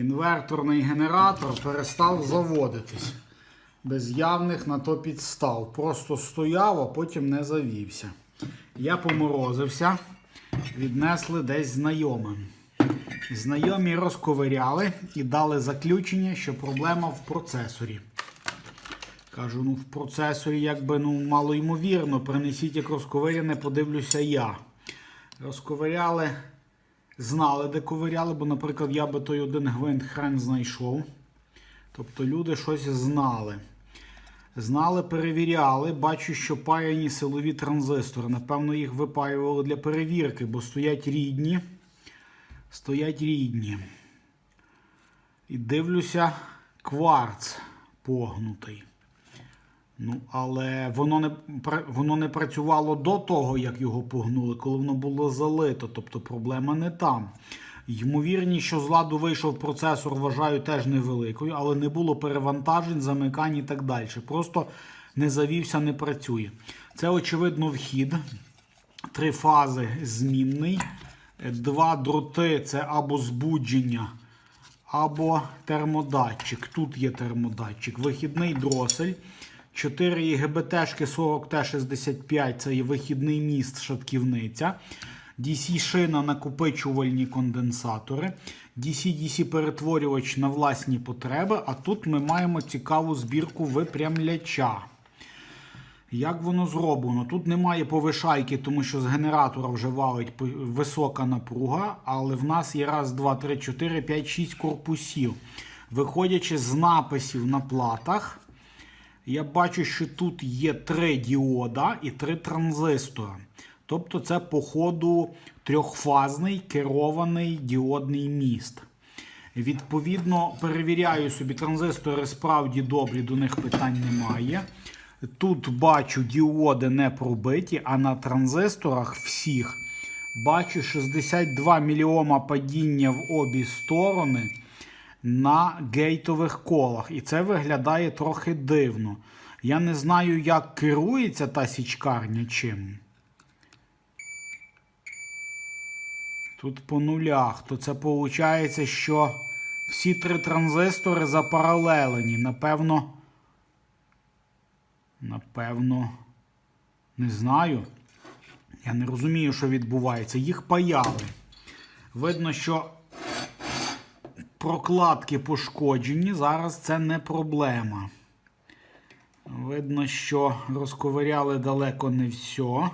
Інверторний генератор перестав заводитись. Без явних на то підстав. Просто стояв, а потім не завівся. Я поморозився, віднесли десь знайомим. Знайомі розковиряли і дали заключення, що проблема в процесорі. Кажу, ну в процесорі якби ну мало ймовірно, принесіть як розковиряне, подивлюся я. Розковиряли, знали, де ковиряли, бо, наприклад, я би той один гвинт хрен знайшов. Тобто люди щось знали. Знали, перевіряли. Бачу, що паяні силові транзистори. Напевно, їх випаювали для перевірки, бо стоять рідні. Стоять рідні. І дивлюся, кварц погнутий. Ну, але воно не, воно не працювало до того, як його погнули, коли воно було залито. Тобто проблема не там. Ймовірність, що з ладу вийшов процесор, вважаю теж невеликою, але не було перевантажень, замикань і так далі. Просто не завівся, не працює. Це, очевидно, вхід. Три фази змінний. Два дроти це або збудження, або термодатчик. Тут є термодатчик. Вихідний дросель. 4 ІГБТшки 40Т65 це є вихідний міст шатківниця. DC-шина накопичувальні конденсатори. DC-DC перетворювач на власні потреби. А тут ми маємо цікаву збірку випрямляча. Як воно зроблено? Тут немає повишайки, тому що з генератора вже валить висока напруга, але в нас є раз, два, три, чотири, п'ять, шість корпусів. Виходячи з написів на платах, я бачу, що тут є три діода і три транзистора. Тобто це, по ходу, трьохфазний керований діодний міст. Відповідно, перевіряю собі, транзистори справді добрі, до них питань немає. Тут бачу діоди не пробиті, а на транзисторах всіх бачу 62 мільйома падіння в обі сторони на гейтових колах. І це виглядає трохи дивно. Я не знаю, як керується та січкарня чим. Тут по нулях, то це виходить, що всі три транзистори запаралелені. Напевно. Напевно, не знаю. Я не розумію, що відбувається. Їх паяли. Видно, що прокладки пошкоджені. Зараз це не проблема. Видно, що розковиряли далеко не все.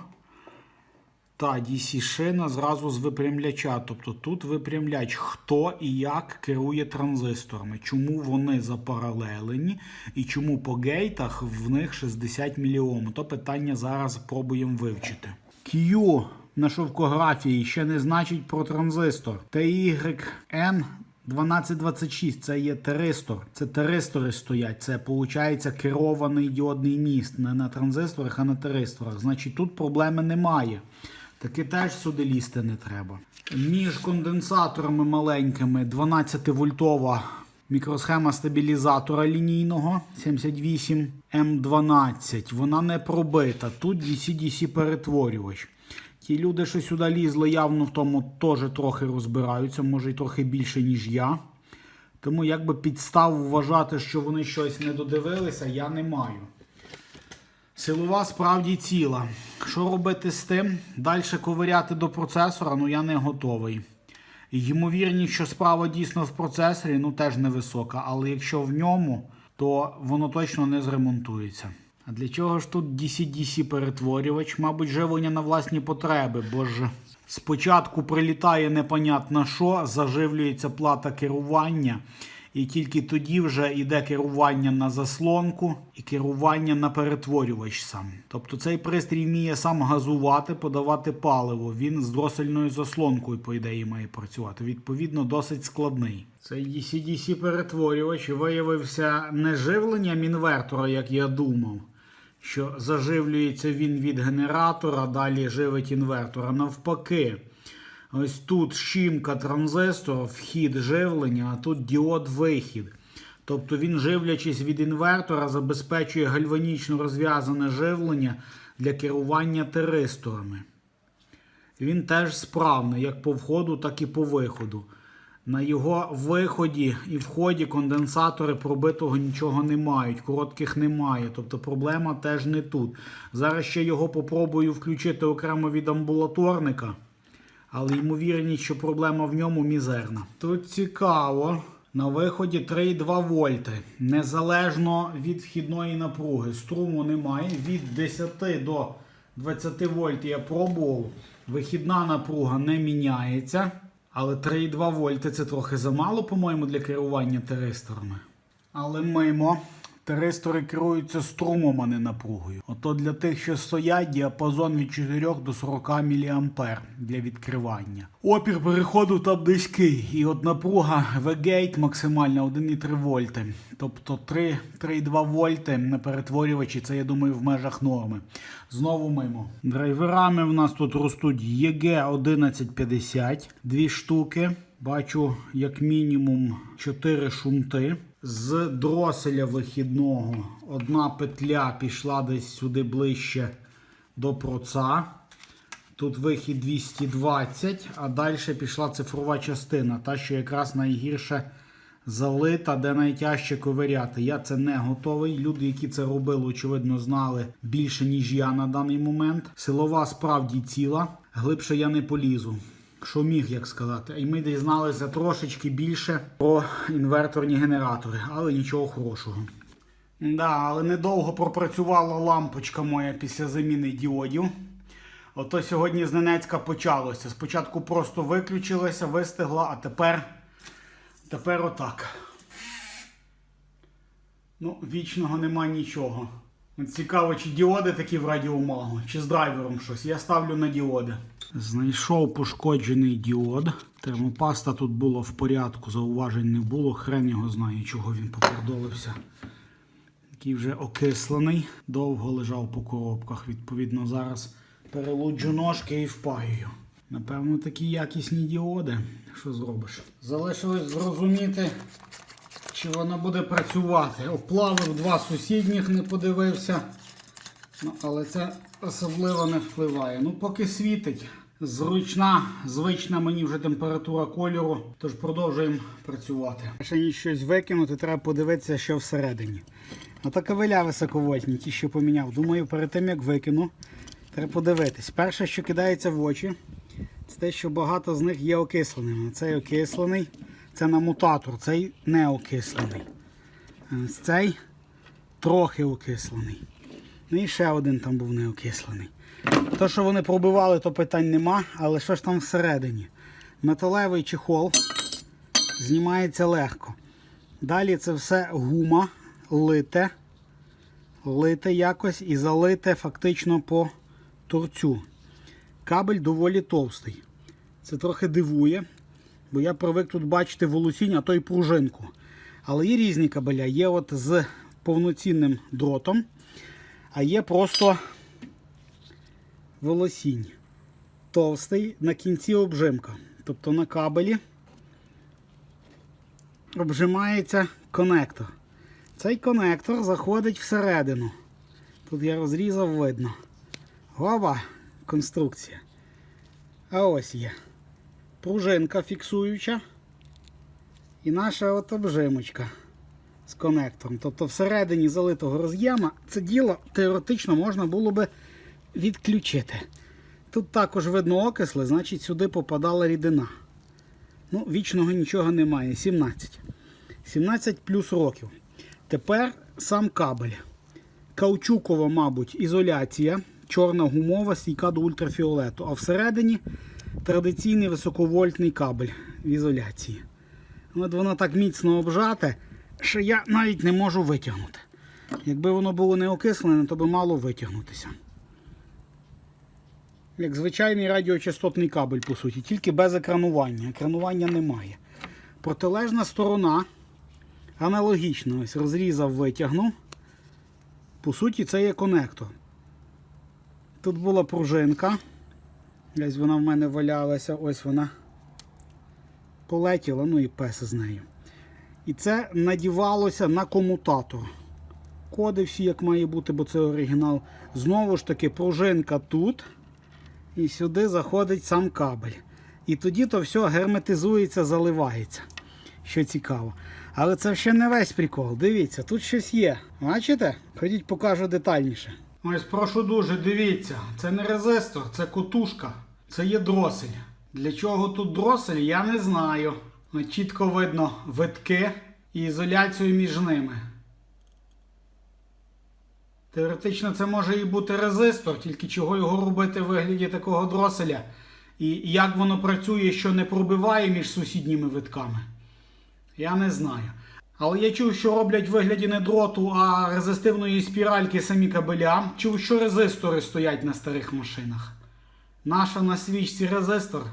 Та DC-шина зразу з випрямляча. Тобто тут випрямляч, хто і як керує транзисторами, чому вони запаралелені і чому по гейтах в них 60 мільйом. То питання зараз пробуємо вивчити. Q на шовкографії ще не значить про транзистор. TYN 1226 це є теристор. Це теристори стоять. Це виходить керований діодний міст не на транзисторах, а на теристорах. Значить, тут проблеми немає. Таки теж сюди лізти не треба. Між конденсаторами маленькими 12-вольтова мікросхема стабілізатора лінійного 78 М12. Вона не пробита. Тут DC-DC перетворювач. Ті люди, що сюди лізли, явно в тому теж трохи розбираються, може й трохи більше, ніж я. Тому якби підстав вважати, що вони щось не додивилися, я не маю. Силова справді ціла. Що робити з тим? Далі ковиряти до процесора, ну я не готовий. Ймовірність, що справа дійсно в процесорі, ну теж невисока, але якщо в ньому, то воно точно не зремонтується. А для чого ж тут DC-DC перетворювач? Мабуть, живлення на власні потреби, бо ж спочатку прилітає непонятно що, заживлюється плата керування, і тільки тоді вже йде керування на заслонку і керування на перетворювач сам. Тобто цей пристрій вміє сам газувати, подавати паливо. Він з дросельною заслонкою, по ідеї, має працювати. Відповідно, досить складний. Цей DC-DC перетворювач виявився не живленням інвертора, як я думав. Що заживлюється він від генератора, далі живить інвертора. Навпаки, Ось тут щімка транзистора, вхід живлення, а тут діод вихід. Тобто він, живлячись від інвертора, забезпечує гальванічно розв'язане живлення для керування теристорами. Він теж справний як по входу, так і по виходу. На його виході і вході конденсатори пробитого нічого не мають, коротких немає. Тобто проблема теж не тут. Зараз ще його попробую включити окремо від амбулаторника, але ймовірність, що проблема в ньому мізерна. Тут цікаво. На виході 3,2 вольти. Незалежно від вхідної напруги. Струму немає. Від 10 до 20 вольт я пробував. Вихідна напруга не міняється. Але 3,2 вольти це трохи замало, по-моєму, для керування тиристорами. Але мимо. Теристори керуються струмом, а не напругою. Ото для тих, що стоять, діапазон від 4 до 40 мА для відкривання. Опір переходу там низький. І от напруга V-Gate максимальна 1,3 вольти. Тобто 3,2 вольти на перетворювачі, це я думаю в межах норми. Знову мимо. Драйверами в нас тут ростуть EG 1150, дві штуки. Бачу як мінімум 4 шунти. З дроселя вихідного одна петля пішла десь сюди ближче до проца. Тут вихід 220, а далі пішла цифрова частина, та, що якраз найгірше залита, де найтяжче ковиряти. Я це не готовий. Люди, які це робили, очевидно, знали більше, ніж я на даний момент. Силова справді ціла, глибше я не полізу. Що міг, як сказати. І ми дізналися трошечки більше про інверторні генератори, але нічого хорошого. Да, але недовго пропрацювала лампочка моя після заміни діодів. Ото сьогодні з Ненецька почалося. Спочатку просто виключилася, вистигла, а тепер, тепер отак. Ну, вічного нема нічого. Цікаво, чи діоди такі в радіомагу, чи з драйвером щось. Я ставлю на діоди. Знайшов пошкоджений діод. Термопаста тут було в порядку, зауважень не було. Хрен його знає, чого він попердолився. Такий вже окислений, довго лежав по коробках. Відповідно, зараз перелуджу ножки і впаюю. Напевно, такі якісні діоди. Що зробиш? Залишилось зрозуміти, чи воно буде працювати. Оплавив два сусідніх, не подивився. Ну, але це особливо не впливає. Ну, поки світить. Зручна, звична мені вже температура кольору, тож продовжуємо працювати. Ще щось викинути, треба подивитися, що всередині. Ота кавиля високовольтні, ті, що поміняв. Думаю, перед тим як викину, треба подивитись. Перше, що кидається в очі, це те, що багато з них є окисленими. Цей окислений, це на мутатор, цей не окислений. Ось Цей трохи окислений. Ну і ще один там був не окислений. То, що вони пробивали, то питань нема, але що ж там всередині? Металевий чехол знімається легко. Далі це все гума, лите, лите якось і залите фактично по торцю. Кабель доволі товстий. Це трохи дивує, бо я привик тут бачити волосінь, а то й пружинку. Але є різні кабеля. Є от з повноцінним дротом, а є просто волосінь. Товстий, на кінці обжимка. Тобто на кабелі обжимається конектор. Цей конектор заходить всередину. Тут я розрізав, видно. Гоба конструкція. А ось є. Пружинка фіксуюча. І наша от обжимочка з конектором. Тобто всередині залитого роз'єма це діло теоретично можна було би відключити. Тут також видно окисли, значить сюди попадала рідина. Ну, Вічного нічого немає. 17. 17 плюс років. Тепер сам кабель. Каучукова, мабуть, ізоляція. Чорна гумова, стійка до ультрафіолету. А всередині традиційний високовольтний кабель в ізоляції. От воно так міцно обжате, що я навіть не можу витягнути. Якби воно було не окислене, то би мало витягнутися. Як звичайний радіочастотний кабель, по суті, тільки без екранування. Екранування немає. Протилежна сторона аналогічна. Ось розрізав, витягнув. По суті, це є конектор. Тут була пружинка. Ось вона в мене валялася, ось вона полетіла, ну і пес з нею. І це надівалося на комутатор. Коди всі, як має бути, бо це оригінал. Знову ж таки, пружинка тут. І сюди заходить сам кабель. І тоді то все герметизується, заливається. Що цікаво. Але це ще не весь прикол. Дивіться, тут щось є. Бачите? Ходіть, покажу детальніше. Ось прошу дуже, дивіться, це не резистор, це котушка, це є дросель. Для чого тут дросель, я не знаю. Чітко видно витки і ізоляцію між ними. Теоретично це може і бути резистор, тільки чого його робити в вигляді такого дроселя. І як воно працює, що не пробиває між сусідніми витками. Я не знаю. Але я чув, що роблять в вигляді не дроту, а резистивної спіральки самі кабеля. Чув, що резистори стоять на старих машинах. Наша на свічці резистор?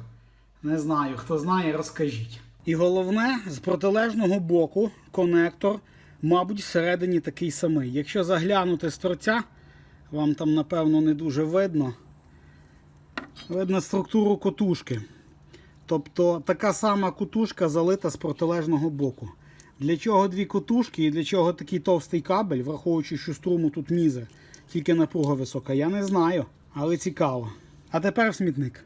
Не знаю. Хто знає, розкажіть. І головне, з протилежного боку конектор, мабуть, всередині такий самий. Якщо заглянути з торця, вам там, напевно, не дуже видно. Видно структуру котушки. Тобто така сама кутушка залита з протилежного боку. Для чого дві котушки і для чого такий товстий кабель, враховуючи, що струму тут мізер, тільки напруга висока, я не знаю, але цікаво. А тепер в смітник.